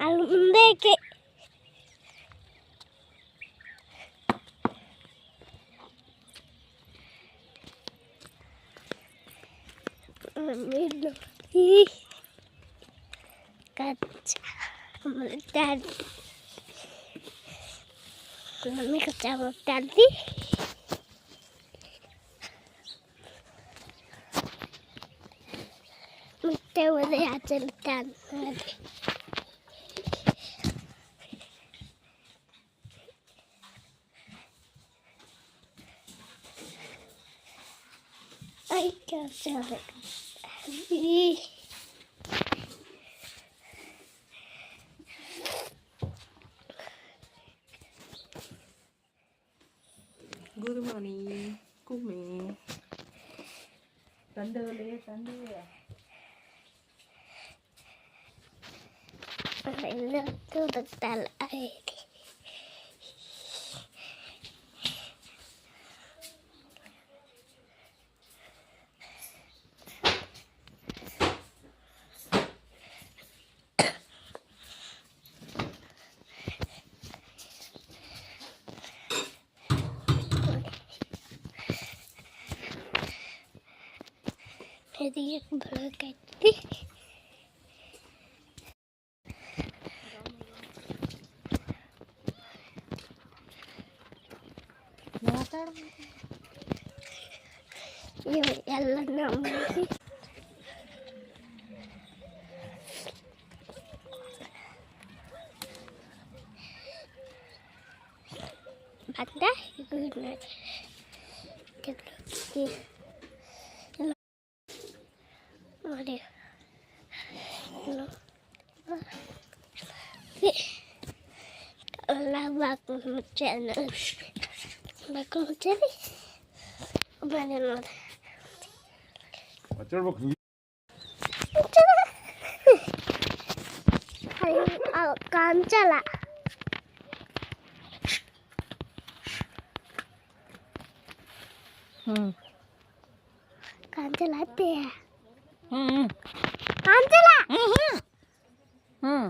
de que Mami cachamos tarde. Mami te voy a hacer tarde. Good morning, cô mẹ. Tấn đưa đi, tấn đưa. Phải lượt tôi được trả lại. Jadi yang niet. ಇದು. ಎಲ್ಲ ಬಾಕು ಮುಚ್ಚಾನ ಬಾಕು ಮುಚ್ಚಾರಿ ಮನೆ ನೋಡಿ ಹಚ್ಚಿಡ್ಬೇಕು ಕಾಂಚಲ ಹ್ಞೂ ಕಾಂಚಲ ಅತ್ತೆ ಹ್ಞೂ ಹ್ಞೂ ಕಾಂಚಲ ಹ್ಞೂ ಹ್ಞೂ ಹ್ಞೂ ಹ್ಞೂ ಹ್ಞೂ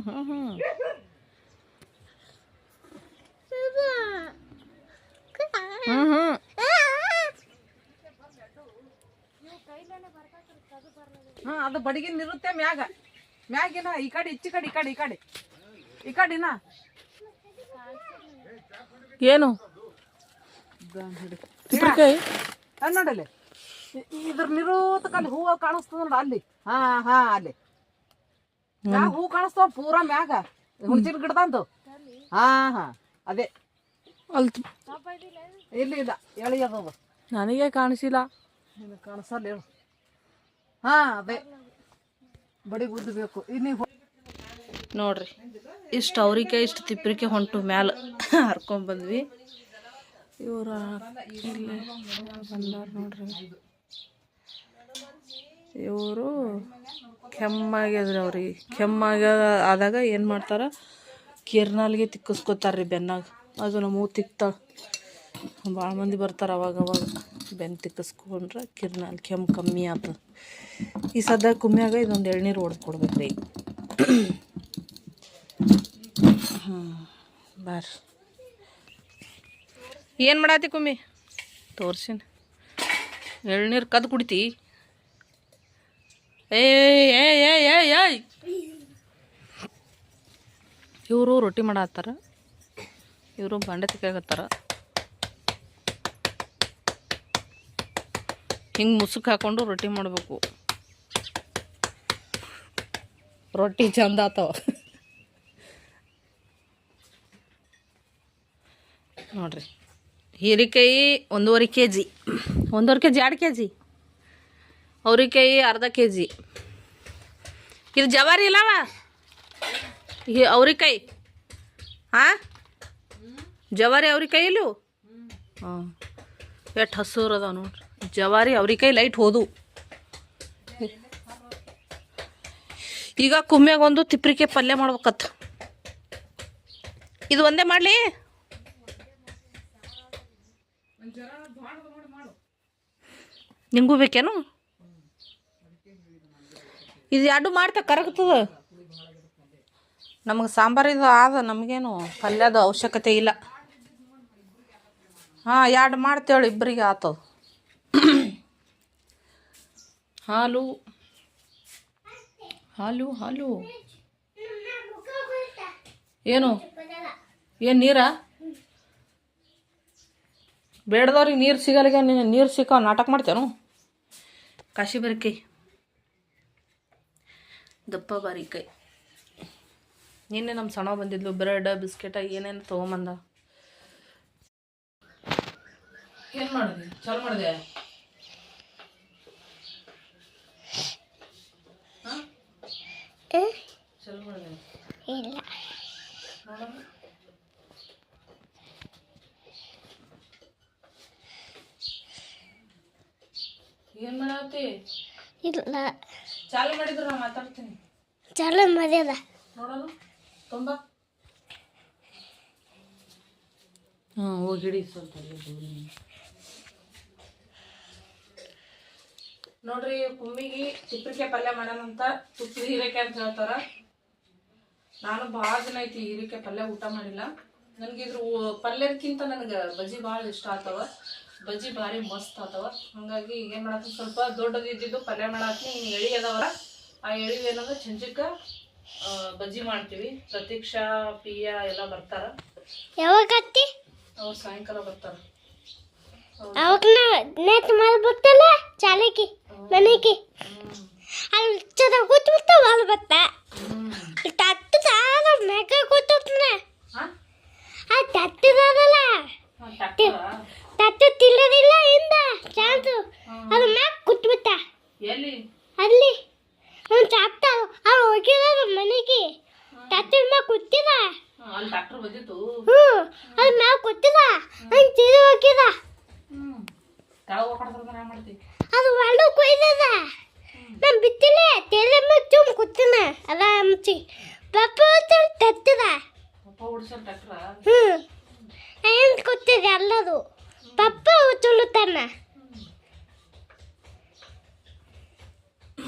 ಹ್ಞೂ ಹ್ಞೂ ಹಾಂ ಅದು ಬಡಿಗಿನ ಇರುತ್ತೆ ಮ್ಯಾಗ. ಮ್ಯಾಗಿನ ಈ ಕಡೆ ಈಚೆ ಕಡೆ ಈ ಕಡೆ ಈ ಕಡೆ. ಈ ಕಡೆನ? ಏನು? ನೋಡಲ್ಲಿ ಇದ್ರ ನಿರೋತಕ ಅಲ್ಲಿ ಹೂವು ಕಾಣಿಸ್ತದ ನೋಡ ಅಲ್ಲಿ. ಹಾ ಹಾ ಅಲ್ಲಿ. ಯಾ ಹೂ ಕಾಣಿಸ್ತಾವ ಪೂರಾ ಮ್ಯಾಗ. ಹುಣಸಿನ ಗಿಡದಂದು. ಹಾ ಹಾ ಅದೇ. ಅಲ್ಲಿ ಇಲ್ಲಿ ಇಲ್ಲ ಎಳೆಯದದು ನನಗೆ ಕಾಣಿಸಿಲ್ಲ. ಕಾಣಿಸಲ್ಲ ಹೇಳು. ಹಾ ಅದೇ. ಬಡಿ ಗುದ್ದು ಬೇಕು. ಇನ್ನೀ ನೋಡ್ರಿ ಇಷ್ಟು ಅವ್ರಿಕಾಯಿ ಇಷ್ಟು ತಿಪ್ರಿಕಾಯಿ ಹೊಂಟು ಮ್ಯಾಲ. ಹರ್ಕೊಂಡ್ ಬಂದ್ವಿ. ಇವ್ರ ಇಲ್ಲಿ ಬಂದಾರ ನೋಡ್ರಿ. ಇವರು ಕೆಮ್ಮಾಗ್ಯದ್ರಿ ಅವ್ರಿಗೆ. ಕೆಮ್ಮಾಗ ಆದಾಗ ಏನು ಮಾಡ್ತಾರೆ? ಕಿರ್ನಾಲ್ಗೆ ತಿಕ್ಕಿಸ್ಕೊತಾರ್ರಿ ಬೆನ್ನಾಗ. ಅದು ನಮ್ಮ ತಿಕ್ತಾಳ ಭಾಳ ಮಂದಿ ಬರ್ತಾರೆ ಅವಾಗ ಅವಾಗ. ಬೆನ್ನು ತಿಕ್ಕಿಸ್ಕೊಂಡ್ರೆ ಕಿರ್ನಾಲ್ ಕೆಮ್ಮು ಕಮ್ಮಿ ಆತು. ಈ ಸದ್ಯ ಕುಮ್ಮಿಯಾಗ ಇದೊಂದು ಎಳ್ನೀರು ಕೊಡ್ಬೇಕ್ರಿ ಹ್ಞೂ ಬರ್ರಿ ಏನು ಮಾಡಾತಿ ಕುಮ್ಮಿ? ತೋರ್ಸಿನ. ಎಳ್ನೀರು ಕದ್ದು ಕುಡಿತಿ. ಏ ಏಯ್ ಇವರು ರೊಟ್ಟಿ ಮಾಡತ್ತಾರ. ಇವರು ಬಂಡೆ ತಿಕ್ಕಾಗತ್ತಾರ ಹಿಂಗೆ ಮುಸುಕ್ ಹಾಕೊಂಡು ರೊಟ್ಟಿ ಮಾಡಬೇಕು. ರೊಟ್ಟಿ ಚಂದ ಆತಾವ. ನೋಡ್ರಿ. ಹೀರೆಕಾಯಿ ಒಂದೂವರೆ ಕೆ ಜಿ ಒಂದೂವರೆ ಕೆ ಜಿ ಎರಡು ಕೆ ಜಿ ಅವ್ರಿಕಾಯಿ ಅರ್ಧ ಕೆ ಜಿ ಇದು ಜವಾರಿ ಇಲ್ಲವ ಅವ್ರಿಕಾಯಿ. ಹಾಂ ಜವಾರಿ ಅವ್ರಿಕಾಯಿ ಇಲ್ಲವು ಹಾಂ. ಎಷ್ಟು ಹಸೂರು ಅದಾವ ನೋಡ್ರಿ. ಜವಾರಿ ಅವ್ರಿಕಾಯಿ ಲೈಟ್ ಹೋದು ಈಗ ಕುಮ್ಮ್ಯಾಗ ಒಂದು ತಿಪ್ರಿಕೆ ಪಲ್ಯ ಮಾಡ್ಬೇಕತ್ತ ಇದು ಒಂದೇ ಮಾಡಲಿ? ನಿಂಗೂ ಬೇಕೇನು? ಇದು ಎರಡು ಮಾಡ್ತಾ ಕರಗ್ತದ. ನಮಗೆ ಸಾಂಬಾರಿದು ಆದ, ನಮಗೇನು ಪಲ್ಯದ ಅವಶ್ಯಕತೆ ಇಲ್ಲ. ಹಾಂ, ಎರಡು ಮಾಡ್ತೇವೆ ಇಬ್ಬರಿಗೆ ಆತದ. ಹಾಲು. ಹಾಲು ಹಾಲು. ಏನು? ಏನು ನೀರಾ? ಬೇಡದವ್ರಿಗೆ ನೀರು ಸಿಗಲಿಗೆ ನೀನು ನೀರು ಸಿಕ್ಕೋ ನಾಟಕ ಮಾಡ್ತೇನು? ಕಾಶಿ ಬರಿಕೈ ದಪ್ಪ ಬಾರಿಕೈ ನಿನ್ನೆ ನಮ್ಮ ಸಣ್ಣ ಬಂದಿದ್ಲು ಬ್ರೆಡ್ ಬಿಸ್ಕೆಟ ಏನೇನು ತೊಗೊಂಬಂದ? ಏನು ಮಾಡಿದೆ ಚಲೋ ಮಾಡಿದೆ. ಏ? ಚಲೋ ಮಾಡಿದೆ. ಏನು ಮಾಡತ್ತಿ ಇಲ್ಲ. ಚಾಲು ಮಾಡಿದ್ರು ನಾ ಮಾತಾಡ್ತೀನಿ. ಚಾಲು ಮಾಡ್ಯದ ನೋಡೋಣ ತುಂಬ. ಹಾಂ ಹೋಗಿ ಹಿಡಿ ಸ್ವಲ್ಪ. ನೋಡ್ರಿ ಕುಮ್ಮಿಗೆ ತಿಪ್ಪರಿಕಾಯಿ ಪಲ್ಯ ಮಾಡೋಣಂತ ತುಪ್ಪದ ಹೀರೆಕಾಯಿ ಅಂತ ಹೇಳ್ತಾರ. ನಾನು ಭಾಳ ದಿನ ಐತಿ ಹೀರೆಕಾಯಿ ಪಲ್ಯ ಊಟ ಮಾಡಿಲ್ಲ. ನನಗೆ ಇದ್ರ ಪಲ್ಯಕ್ಕಿಂತ ಪಲ್ಯದಕ್ಕಿಂತ ನನಗೆ ಬಜ್ಜಿ ಭಾಳ ಇಷ್ಟ ಆತವ. ಬಜ್ಜಿ ಭಾರಿ ಮಸ್ತ್ ಆತವ. ಹಂಗಾಗಿ ಏನು ಮಾಡತ್ತೀನಿ ಸ್ವಲ್ಪ ದೊಡ್ಡದು ಇದ್ದಿದ್ದು ಪಲ್ಯ ಮಾಡತ್ತೀನಿ ಇನ್ನು ಎಳಿ ಅದಾವ. ಆ ಎಳಿ ಏನಂದ್ರೆ ಚಂಚಕ್ಕ ಬಜ್ಜಿ ಮಾಡ್ತೀವಿ. ಪ್ರತೀಕ್ಷಾ ಪಿಯಾ ಎಲ್ಲ ಬರ್ತಾರ. ಯಾವಾಗ ಅವ್ರು ಸಾಯಂಕಾಲ ಬರ್ತಾರ. ಅವಾಗ ನೆಟ್ ಮಾಡ್ಬಿಟ್ಟಲ್ಲ ಚಾಲಕಿ ಮನೆಗೆ ಅಲ್ಲಿ ಚದ ಕೂತ್ಬಿಡ್ತಾವ ಅಲ್ಲಿ ಬತ್ತ ತಟ್ಟದ ಮೆಗ ಕೂತ್ಬಿಟ್ನ ಹಾಂ ಆ ತಟ್ಟದಲ್ಲ ಟ್ಯಾಕ್ಟರಾ ತಟ್ಟು ತಿಲ್ಲದಿಲ್ಲ ಇಂದ ಚಾನ್ಸು ಅದು ಮ್ಯಾಗ ಕೂತ್ಬಿಟ್ಟ ಎಲ್ಲಿ ಅಲ್ಲಿ ಅವ್ನು ತಟ್ಟ ಅವ್ನು ಹೋಗಿದ ಮನೆಗೆ. ತಟ್ಟಿನ ಮ್ಯಾಗ ಅಲ್ಲಿ ಟ್ಯಾಕ್ಟರ್ ಬಂದಿತ್ತು. ಹ್ಞೂ ಅದು ಮ್ಯಾಗ ಕೂತಿದ ಅವ್ನು ತಿರು ಹೋಗಿದ ಹೋಗ್ಕೊಡ್ತಾರೆ ಮಾಡ್ತಿ ಅದು ಒಳ್ಳೆ ಕೊಯ್ದದ. ನಾನು ಬಿತ್ತಿಲ್ಲ ತೇಲೆ ಮ್ಯಾಗ ತುಂಬ ಕೂತಿನ ಅದ ಹಂಚಿ ಪಪ್ಪ ತತ್ತದ. ಪಪ್ಪ ಓಡಿಸೋ ಹ್ಞೂ ಏನು ಕೂತಿದೆ ಅಲ್ಲದು? ಪಪ್ಪ ತುಳುತ್ತಾನ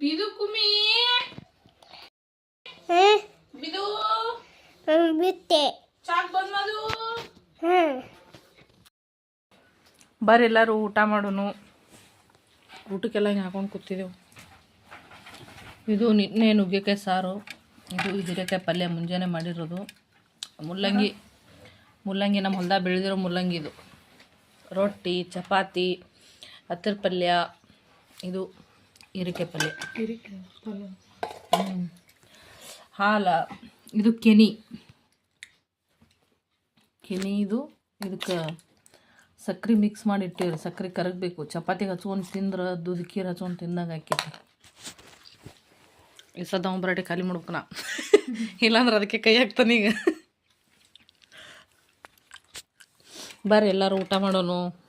ಬಿದು ಕುಮಿ. ಬಿದು. ಬಿತ್ತೆ ಚಾಕ್ ಹ್ಞೂ ಬರ್ರಿ ಎಲ್ಲರೂ ಊಟ ಮಾಡೋನು. ಊಟಕ್ಕೆಲ್ಲ ಹಿಂಗೆ ಹಾಕೊಂಡು ಕೂತಿದ್ದೆವು ಇದು ನಿನ್ನೆ ನುಗ್ಗೆಕಾಯಿ ಸಾರು. ಇದು ಹೀರೆಕಾಯಿ ಪಲ್ಯ ಮುಂಜಾನೆ ಮಾಡಿರೋದು. ಮುಲ್ಲಂಗಿ ಮುಲ್ಲಂಗಿ ನಮ್ಮ ಹೊಲ್ದಾಗ ಬೆಳೆದಿರೋ ಮುಲ್ಲಂಗಿ ಇದು. ರೊಟ್ಟಿ, ಚಪಾತಿ ಹತ್ತಿರ ಪಲ್ಯ, ಇದು ಹೀರೆಕಾಯಿ ಪಲ್ಯ. ಪಲ್ಯ ಹಾಲ, ಇದು ಕೆನಿ. ಕೆನಿ ಇದು, ಇದಕ್ಕೆ ಸಕ್ಕರೆ ಮಿಕ್ಸ್ ಮಾಡಿ ಇಟ್ಟಿವ್ರಿ. ಸಕ್ಕರೆ ಕರಗಬೇಕು. ಚಪಾತಿಗೆ ಹಚ್ಕೊಂಡು ತಿಂದ್ರೆ ದುಧಕೀರ್ ಹಚ್ಕೊಂಡು ತಿಂದಂಗೆ ಆಕೈತಿ. ಈ ಸದ ಬರಾಟೆ ಖಾಲಿ ಮಾಡ್ಬೇಕು ನಾ. ಇಲ್ಲಾಂದ್ರೆ ಅದಕ್ಕೆ ಕೈ ಹಾಕ್ತಾನೆ ಈಗ ಬರ್ರಿ ಎಲ್ಲರೂ ಊಟ ಮಾಡೋನು.